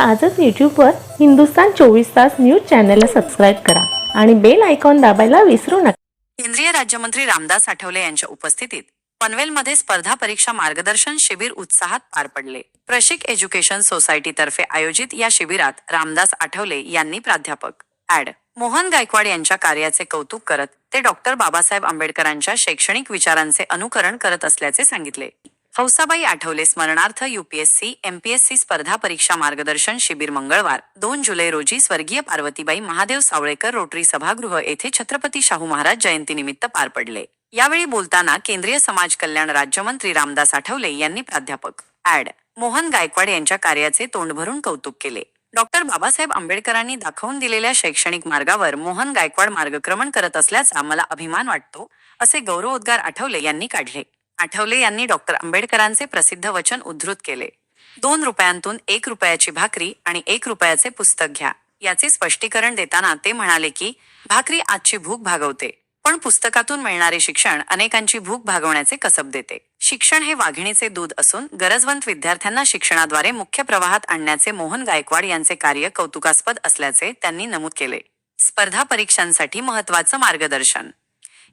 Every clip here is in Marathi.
आजच यूट्यूबवर हिंदुस्तान चोवीस तास न्यूज चॅनलला सबस्क्राईब करा आणि बेल आयकॉन दाबायला विसरू नका. केंद्रीय राज्यमंत्री रामदास आठवले यांच्या उपस्थितीत पनवेलमध्ये स्पर्धा परीक्षा मार्गदर्शन शिबिर उत्साहात पार पडले. प्रशिक एज्युकेशन सोसायटीतर्फे आयोजित या शिबिरात रामदास आठवले यांनी प्राध्यापक ऍड मोहन गायकवाड यांच्या कार्याचे कौतुक करत ते डॉक्टर बाबासाहेब आंबेडकरांच्या शैक्षणिक विचारांचे अनुकरण करत असल्याचे सांगितले. हौसाबाई आठवले स्मरणार्थ युपीएससी एमपीएससी स्पर्धा परीक्षा मार्गदर्शन शिबिर मंगळवार दोन जुलै रोजी स्वर्गीय पार्वतीबाई महादेव सावळेकर रोटरी सभागृह येथे छत्रपती शाहू महाराज जयंतीनिमित्त पार पडले. यावेळी बोलताना केंद्रीय समाज कल्याण राज्यमंत्री रामदास आठवले यांनी प्राध्यापक ऍड मोहन गायकवाड यांच्या कार्याचे तोंड भरून कौतुक केले. डॉक्टर बाबासाहेब आंबेडकरांनी दाखवून दिलेल्या शैक्षणिक मार्गावर मोहन गायकवाड मार्गक्रमण करत असल्याचा मला अभिमान वाटतो असे गौरवोद्गार आठवले यांनी काढले. आठवले यांनी डॉक्टर आंबेडकरांचे प्रसिद्ध वचन उद्धृत केले. दोन रुपयांतून एक रुपयाची भाकरी आणि एक रुपयाचे पुस्तक घ्या. याचे स्पष्टीकरण देताना ते म्हणाले की भाकरी आजची भूक भागवते पण पुस्तकातून मिळणारे शिक्षण अनेकांची भूक भागवण्याचे कसब देते. शिक्षण हे वाघिणीचे दूध असून गरजवंत विद्यार्थ्यांना शिक्षणाद्वारे मुख्य प्रवाहात आणण्याचे मोहन गायकवाड यांचे कार्य कौतुकास्पद असल्याचे त्यांनी नमूद केले. स्पर्धा परीक्षांसाठी महत्वाचं मार्गदर्शन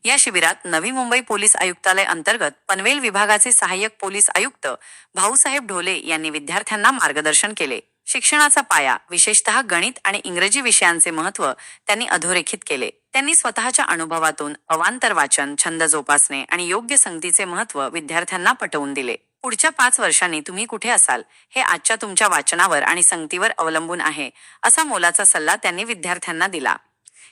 या शिबिरात नवी मुंबई पोलीस आयुक्तालय अंतर्गत पनवेल विभागाचे सहाय्यक पोलीस आयुक्त भाऊसाहेब ढोले यांनी विद्यार्थ्यांना मार्गदर्शन केले. शिक्षणाचा पाया विशेषतः गणित आणि इंग्रजी विषयांचे महत्त्व त्यांनी अधोरेखित केले. त्यांनी स्वतःच्या अनुभवातून अवांतर वाचन छंद जोपासणे आणि योग्य संगतीचे महत्त्व विद्यार्थ्यांना पटवून दिले. पुढच्या पाच वर्षांनी तुम्ही कुठे असाल हे आजच्या तुमच्या वाचनावर आणि संगतीवर अवलंबून आहे असा मोलाचा सल्ला त्यांनी विद्यार्थ्यांना दिला.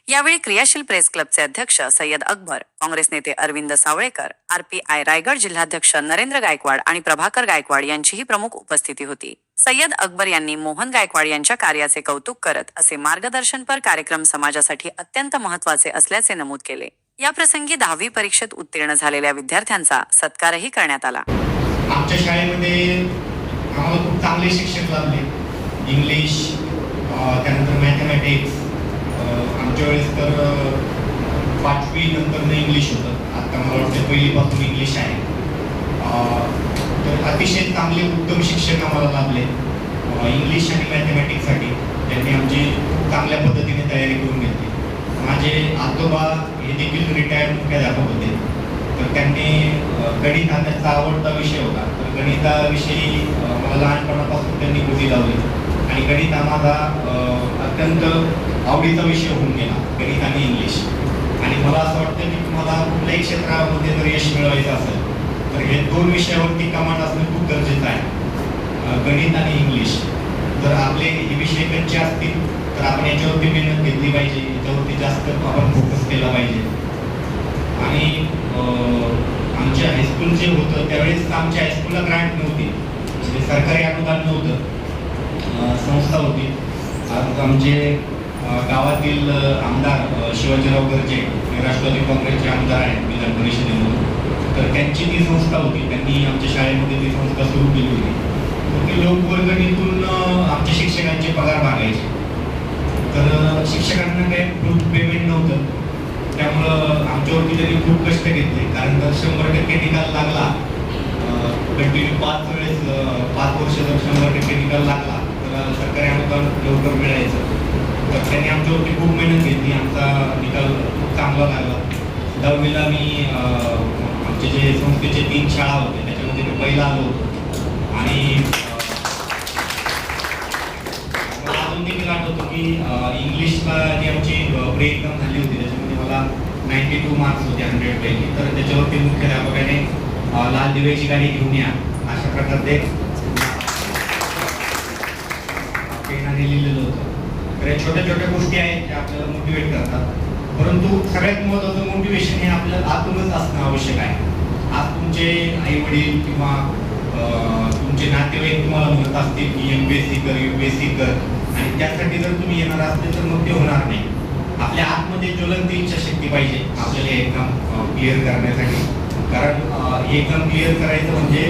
यावेळी क्रियाशील प्रेस क्लबचे अध्यक्ष सय्यद अकबर काँग्रेस नेते अरविंद सावळेकर आरपीआय रायगड जिल्हाध्यक्ष नरेंद्र गायकवाड आणि प्रभाकर गायकवाड यांचीही प्रमुख उपस्थिती होती. सय्यद अकबर यांनी मोहन गायकवाड यांच्या कार्याचे कौतुक करत असे मार्गदर्शनपर कार्यक्रम समाजासाठी अत्यंत महत्त्वाचे असल्याचे नमूद केले. या प्रसंगी दहावी परीक्षेत उत्तीर्ण झालेल्या विद्यार्थ्यांचा सत्कारही करण्यात आला. आमच्या शाळेमध्ये आम्हाला खूप चांगले शिक्षक लाभले. इंग्लिश त्यानंतर मॅथमॅटिक्स आमच्या वेळेस तर पाचवी नंतर इंग्लिश होतं. आता मला वाटतं पहिलीपासून इंग्लिश आहे. तर अतिशय चांगले उत्तम शिक्षक आम्हाला लाभले. इंग्लिश आणि मॅथमॅटिक्ससाठी त्यांनी आमची खूप चांगल्या पद्धतीने तयारी करून घेतली. माझे आजोबा हे देखील रिटायर्ड मुख्याध्यापक होते. तर त्यांनी गणित हा त्यांचा आवडता विषय होता. तर गणिताविषयी मला लहानपणापासून त्यांनी गोडी लावली. आणि गणित हा माझा अत्यंत आवडीचा विषय होऊन गेला गणित आणि इंग्लिश. आणि मला असं वाटतं की तुम्हाला कुठल्याही क्षेत्रामध्ये जर यश मिळवायचं असेल तर हे दोन विषयावरती कमांड असणं खूप गरजेचं आहे. गणित आणि इंग्लिश. जर आपले हे विषय कच्चे असतील तर आपण याच्यावरती मेहनत घेतली पाहिजे याच्यावरती जास्त आपण फोकस केला पाहिजे. आणि आमच्या हायस्कूल जे होतं त्यावेळेस आमच्या हायस्कूलला ग्रँट नव्हती. म्हणजे सरकारी अनुदान नव्हतं. संस्था होती. आज आमचे गावातील आमदार शिवाजीराव गर्जे हे राष्ट्रवादी काँग्रेसचे आमदार आहेत विधान परिषदेमधून. तर त्यांची ती संस्था होती. त्यांनी आमच्या शाळेमध्ये ती संस्था सुरू केली होती. तर ती लोकवर्गणीतून आमच्या शिक्षकांचे पगार मागायचे. तर शिक्षकांना काही फुल पेमेंट नव्हतं. त्यामुळं आमच्यावरती त्यांनी खूप कष्ट घेतले. कारण जर शंभर टक्के निकाल लागला कंटिन्यू पाच वेळेस पाच वर्ष जर शंभर टक्के निकाल लागला सरकारी अनुदान लवकर मिळायचं. तर त्यांनी आमच्यावरती खूप मेहनत घेतली. आमचा निकाल खूप चांगला लागला. दहावीला मी आमचे जे संस्थेचे तीन शाळा होते त्याच्यामध्ये मी पहिला आलो होतो. आणि मला अजून देखील आठवतो की इंग्लिशला जी आमची प्री एक्झाम झाली होती त्याच्यामध्ये मला नाईन्टी टू मार्क्स होते हंड्रेड पैकी. तर त्याच्यावरती मुख्याध्यापकाने लाल दिव्याची गाडी घेऊन या. अशा प्रकारचे पेनाने लिहिलेलं होतं. तर छोट्या छोट्या गोष्टी आहेत ज्या आपल्याला मोटिवेट करतात. परंतु सगळ्यात महत्वाचं मोटिवेशन हे आपल्याला आतूनच असणं आवश्यक आहे. आज तुमचे आई वडील किंवा तुमचे नातेवाईक तुम्हाला म्हणत असतील की एम बी एस सी कर यू बी एस सी कर. आणि त्यासाठी जर तुम्ही येणार असले तर मग ते होणार नाही. आपल्या आतमध्ये ज्वलंत इच्छाशक्ती पाहिजे. आपल्याला हे एक्झाम क्लिअर करण्यासाठी. कारण हे एक्झाम क्लिअर करायचं म्हणजे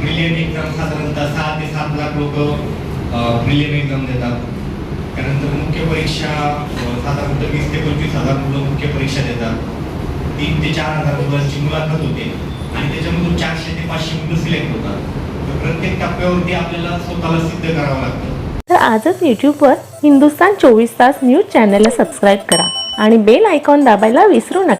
प्रिलियम एक्झाम साधारणतः सहा ते सात लाख लोक प्रिलियम एक्झाम देतात. त्यानंतर मुख्य परीक्षा साधारणतः वीस ते पंचवीस हजार मुलं मुख्य परीक्षा देतात. तीन ते चार हजार मुलांची मुलाखत होते. आणि त्याच्यामधून चारशे ते पाचशे मुलं सिलेक्ट होतात. तर प्रत्येक टप्प्यावरती आपल्याला स्वतःला सिद्ध करावं लागतं. तर आजच यूट्यूबवर हिंदुस्तान चोवीस तास न्यूज चॅनलला सबस्क्राईब करा आणि बेल आयकॉन दाबायला विसरू नका.